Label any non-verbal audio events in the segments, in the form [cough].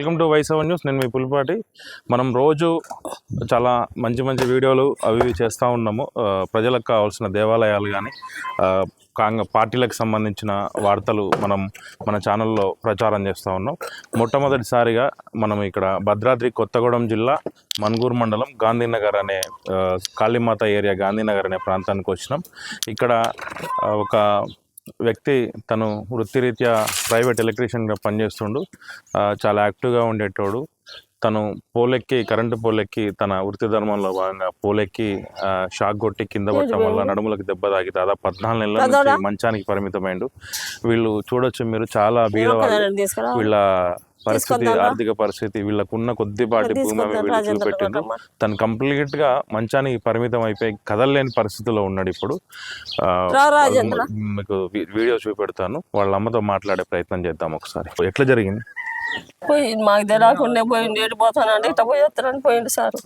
Welcome to wise our news. నేను మీ పులిపాటి. మనం రోజు చాలా మంచి మంచి వీడియోలు అవి ఇవి చేస్తూ ఉన్నాము. ప్రజలకు కావాల్సిన దేవాలయాలు కానీ కాంగ పార్టీలకు సంబంధించిన వార్తలు మనం మన ఛానల్లో ప్రచారం చేస్తూ ఉన్నాం. మొట్టమొదటిసారిగా మనం ఇక్కడ భద్రాద్రి కొత్తగూడెం జిల్లా మన్గూరు మండలం గాంధీనగర్ అనే కాళీమాత ఏరియా గాంధీనగర్ అనే ప్రాంతానికి వచ్చినాం. ఇక్కడ ఒక వ్యక్తి తను వృత్తిరీత్యా ప్రైవేట్ ఎలక్ట్రీషియన్గా పనిచేస్తుండు. చాలా యాక్టివ్గా ఉండేటోడు. తను పోలెక్కి కరెంటు పోలెక్కి తన వృత్తి ధర్మంలో భాగంగా పోలెక్కి షాక్ కొట్టి కింద పట్టడం వల్ల నడుములకు దెబ్బ తాకి దాదాపు పద్నాలుగు నెలల నుంచి మంచానికి పరిమితమైండు. వీళ్ళు చూడొచ్చు మీరు చాలా బీదవాళ్ళు. వీళ్ళ పరిస్థితి ఆర్థిక పరిస్థితి వీళ్ళకున్న కొద్దిపాటి భూమి వీళ్ళు తను కంప్లీట్గా మంచానికి పరిమితం అయిపోయి కదలలేని పరిస్థితిలో ఉన్నాడు ఇప్పుడు. మీకు వీడియో చూపెడతాను. వాళ్ళ అమ్మతో మాట్లాడే ప్రయత్నం చేద్దాం ఒకసారి. ఎట్లా జరిగింది? పోయి మాకు తెలియకుండా పోయిండు ఏడిపోతానంటే ఇట్లా పోయి వస్తానని పోయిండు సార్.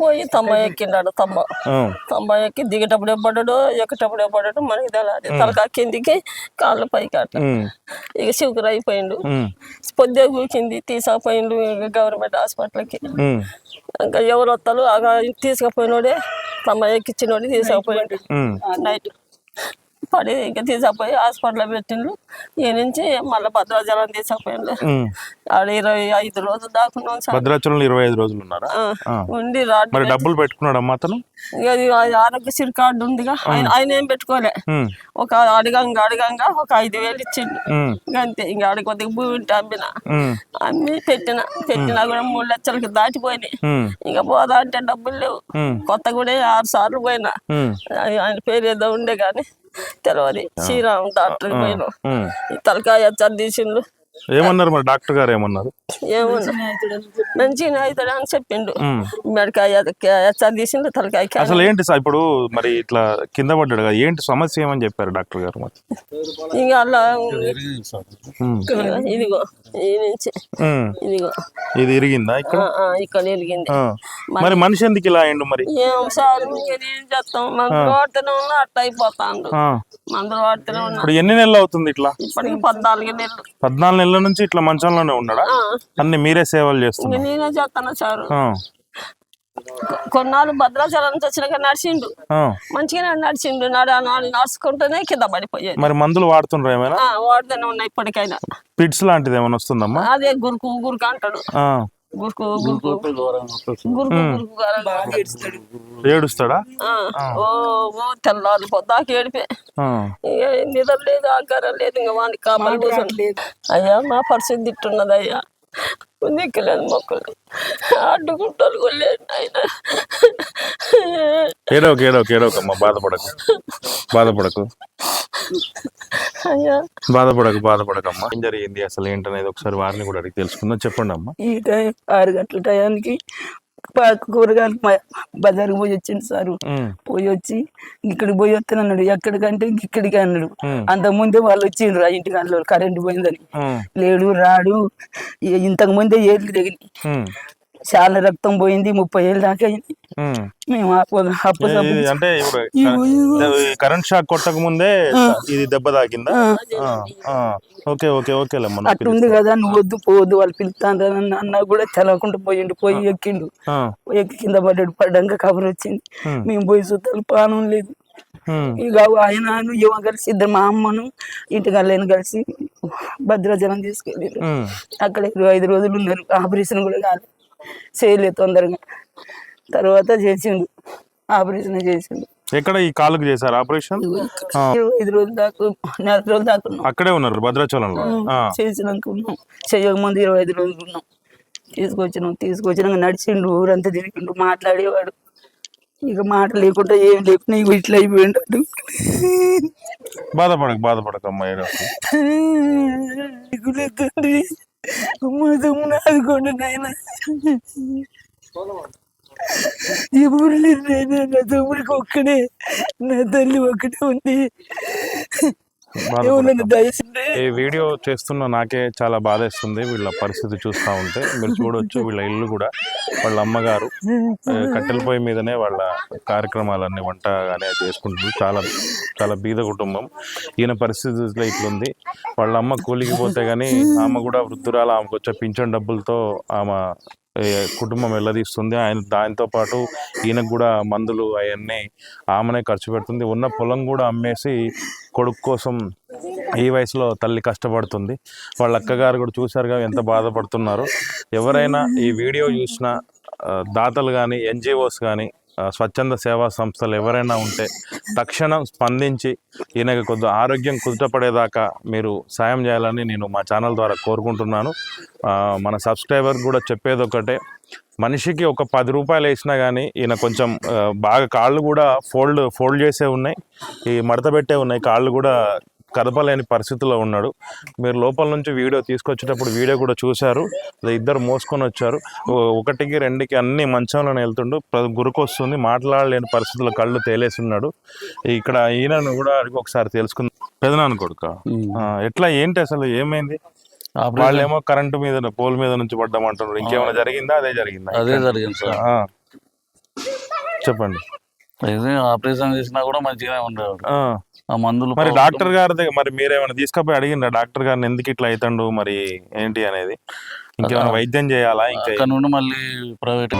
పోయి తమ్మ ఎక్కిండాడు తమ్మ. తమ్మ ఎక్కి దిగేటప్పుడు పడ్డాడు ఎక్కేటప్పుడు పడ్డాడు మనకి తెలియదు తలకా కిందికి కాళ్ళు పైకి అట్ట ఇక శివకురు అయిపోయిండు. పొద్దు కూర్చింది తీసుకుపోయిండు ఇక గవర్నమెంట్ హాస్పిటల్కి. ఇంకా ఎవరు వస్తారు? తీసుకుపోయినోడే తమ్మ ఎక్కిచ్చినోడే తీసుకుపోయిండు. నైట్. పడి ఇంకా తీసుకుపోయి హాస్పిటల్లో పెట్టిండ్రు. ఈ నుంచి మళ్ళీ భద్రాచలం తీసుకుపోయిండు. ఉమ్. ఆడ ఇరవై ఐదు రోజులు దాకున్నాం సార్. భద్రాచలంలో ఇరవై ఐదు రోజులు ఉన్నారా. ఉండి రాడ్ మరి డబ్బులు పెట్టుకున్నాడమ్మా అతను? ఇక అది ఆరోగ్యశ్రీ కార్డు ఉందిగా. ఆయన ఆయన ఏం పెట్టుకోలే. ఒక అడగంగా అడగంగా ఒక ఐదు వేలు ఇచ్చిండు. అంతే ఇంకా ఆడ కొద్దిగా భూమి ఉంటే అమ్మిన. అమ్మి పెట్టిన పెట్టినా కూడా మూడు లక్షలకి దాటిపోయినాయి. ఇంకా పోదా అంటే డబ్బులు లేవు. ఉమ్, కొత్తగూడే ఆరు సార్లు పోయినా. ఆయన పేరు ఏదో ఉండే కానీ. తెలియదు శ్రీరామ్ డాక్టర్కి పోయినా. తలకాయ తీసిండు ఏమన్నారు మరి డాక్టర్ గారు ఏమన్నారు? ఏమన్నా మంచిగా అవుతాడు అని చెప్పిండు. మెడకాయ తీసిండు తలకాయ అసలు ఏంటి సార్ ఇప్పుడు మరి ఇట్లా కింద పడ్డాడు కదా ఏంటి సమస్య ఏమని చెప్పారు డాక్టర్ గారు మరి? ఇంకా అలా ఇదిగో. ఇదిగో. ఇది ఇరిగిందా ఇక్కడ? ఇక్కడ ఆ. మరి మనిషి ఎందుకు ఇలా అయిండు మరి? ఏం సార్ ఇంకేం చేస్తాం మందులు వాడుతూనే ఉన్నా అయిపోతాండు. ఆ. మందులు వాడుతూనే ఉన్నా. ఇప్పుడు ఎన్ని నెలలు అవుతుంది ఇట్లా? ఇప్పటికి పద్నాలుగు నెలలు. పద్నాలుగు నెలల నుంచి ఇట్లా మంచంలోనే ఉన్నాడా? అన్ని మీరే సేవలు చేస్తున్నారు. నేనే చేస్తాను సారు. కొన్నాళ్ళు భద్రాచలం నుంచి వచ్చినాక నడిచిండు. ఆ. మంచిగానే నడిచిండు. నడ నడ- నడుచుకుంటూనే కింద పడిపోయేది. మరి మందులు వాడుతుండ్రు ఏమైనా? వాడుతూనే ఉన్నా ఇప్పటికైనా. పిట్స్ లాంటిది ఏమైనా వస్తుందమ్మా? అదే గురుకు గురుకు అంటాడు. ఆ. గురుకు గురుకు గురుకు గురుకు గారు. ఏడుస్తాడా. ఆ, ఓ ఓ తెల్లారి పొద్దాక ఏడిపే. నిద్ర లేదు ఆకారం లేదు ఇంకా వానికి కాపాలి కూర్చొని అయ్యా మా పరిస్థితి ఇట్టున్నది అయ్యా. దిక్కులేదు మొక్కలు. అడ్డుకుంటారు కూడా లేదు ఆయన ఏడవకు ఏడవకు ఏడవకమ్మా బాధపడకు. బాధపడకు. బాధపడకు బాధపడకమ్మా. ఏం జరిగింది? అసలు ఏంటనేది ఒకసారి వారిని కూడా అడిగి తెలుసుకుందాం. చెప్పండి అమ్మా. ఈ టైం ఆరు గంటల టయానికి కూరగాయలు బజార్కి పోయి వచ్చింది సారు. పోయి వచ్చి ఇక్కడికి పోయి వస్తాను అన్నాడు. ఎక్కడికంటే ఇక్కడికి అన్నాడు. అంతకు ముందే వాళ్ళు వచ్చిండ్రు ఆ ఇంటికి అందులో కరెంట్ పోయిందని. లేడు రాడు. ఇంతకు ముందే ఏళ్ళు తగిలి చాలా రక్తం పోయింది ముప్పై ఏళ్ళు దాకా అయింది. మేము అప్పు అంటే కరెంట్ షాక్ కొట్టక ముందే ఇది దెబ్బ తాకిందా. ఓకే ఓకే నాకు అట్లుంది కదా నువ్వు వద్దు పోవద్దు వాళ్ళు పిలుస్తాను అన్నా కూడా తెలవకుండా పోయిండు పోయి ఎక్కిండు. ఎక్కి కింద పడ్డాడు పడ్డాక కబర్ వచ్చింది. మేము పోయి చూస్తాను పానం లేదు. ఇక ఆయన ఏమో కలిసి ఇద్దరు మా అమ్మను ఇంటికి వెళ్ళని కలిసి భద్రాచలం తీసుకెళ్ళారు. అక్కడ ఇరవై ఐదు రోజులు ఉన్నారు ఆపరేషన్ కూడా కాదు చేయలేదు తొందరగా. తర్వాత చేసిండు. ఆపరేషన్ చేసిండు. ఎక్కడ ఈ కాలుకు చేశారు ఆపరేషన్? ఐదు రోజులు దాకా నెల రోజులు దాకా ఉన్నాం. అక్కడే ఉన్నారు భద్రాచలంలో. చేసినాక ఉన్నాం. చేయకముందు ఇరవై ఐదు రోజులు ఉన్నాం. తీసుకొచ్చినాం తీసుకొచ్చినాక నడిచిండు ఊరంతా తిరిగిండు మాట్లాడేవాడు. ఇక మాట లేకుండా ఏం లేకుండా ఇక ఇట్లా అయిపోయిండు. బాధపడకు బాధపడకమ్మా [laughs] ఆదుకోండి నాయన ఎవరు లేరు నాయన నా తమ్ముడికి ఒక్కడే నా తల్లి ఒక్కటే ఉంది. ఈ వీడియో చేస్తున్న నాకే చాలా బాధేస్తుంది. వీళ్ళ పరిస్థితి చూస్తూ ఉంటే. మీరు చూడొచ్చు వీళ్ళ ఇల్లు కూడా. వాళ్ళ అమ్మగారు [laughs] కట్టెల పొయ్యి మీదనే వాళ్ళ కార్యక్రమాలన్నీ వంట కానీ చేసుకుంటుంది. చాలా చాలా బీద కుటుంబం. ఈయన పరిస్థితి ఇట్లా ఇట్లుంది. వాళ్ళ అమ్మ కూలికి పోతే కానీ ఆమె కూడా వృద్ధురాలు ఆమెకు వచ్చే పింఛన్ డబ్బులతో ఆమె కుటుంబం వెళ్ళదీస్తుంది ఆయన దాంతో పాటు ఈయనకు కూడా మందులు అవన్నీ ఆమెనే ఖర్చు పెడుతుంది. ఉన్న పొలం కూడా అమ్మేసి కొడుకు కోసం ఈ వయసులో తల్లి కష్టపడుతుంది. వాళ్ళ అక్కగారు కూడా చూశారుగా ఎంత బాధపడుతున్నారు. ఎవరైనా ఈ వీడియో చూసిన దాతలు కానీ ఎన్జిఓస్ కానీ స్వచ్ఛంద సేవా సంస్థలు ఎవరైనా ఉంటే తక్షణం స్పందించి ఈయనకి కొద్ది ఆరోగ్యం కుదుటపడేదాకా మీరు సాయం చేయాలని నేను మా ఛానల్ ద్వారా కోరుకుంటున్నాను. మన సబ్స్క్రైబర్ కూడా చెప్పేది ఒకటే మనిషికి ఒక పది రూపాయలు వేసినా కానీ ఈయన కొంచెం బాగా కాళ్ళు కూడా ఫోల్డ్ ఫోల్డ్ చేసే ఉన్నాయి. ఈ మడత పెట్టే ఉన్నాయి కాళ్ళు కూడా కదపలేని పరిస్థితిలో ఉన్నాడు. మీరు లోపల నుంచి వీడియో తీసుకొచ్చేటప్పుడు వీడియో కూడా చూశారు. ఇద్దరు మోసుకొని వచ్చారు. ఒకటికి రెండుకి అన్ని మంచంలోనే వెళ్తుండు. గురుకొస్తుంది. మాట్లాడలేని పరిస్థితుల్లో కళ్ళు తేలేసి ఉన్నాడు ఇక్కడ ఈయనను కూడా అడిగి ఒకసారి తెలుసుకుందాం. పెదనాన్న కొడుక. ఎట్లా ఏంటి అసలు? ఏమైంది? వాళ్ళేమో కరెంటు మీద పోల్ మీద నుంచి పడ్డామంటున్నారు ఇంకేమైనా జరిగిందా? అదే జరిగిందా? అదే జరిగింది సార్. చెప్పండి. ఆపరేషన్ చేసినా కూడా మంచిగానే ఉండేవాడు. ఆ. మందులు మరి డాక్టర్ గారి దగ్గర మరి మీరేమైనా తీసుకపోయి అడిగిండ్రా? డాక్టర్ గారిని ఎందుకు ఇట్లా అవుతాడు మరి? ఏంటి అనేది? ఇంకేమైనా వైద్యం చేయాలా? ఇంకా నుండి మళ్ళీ ప్రైవేట్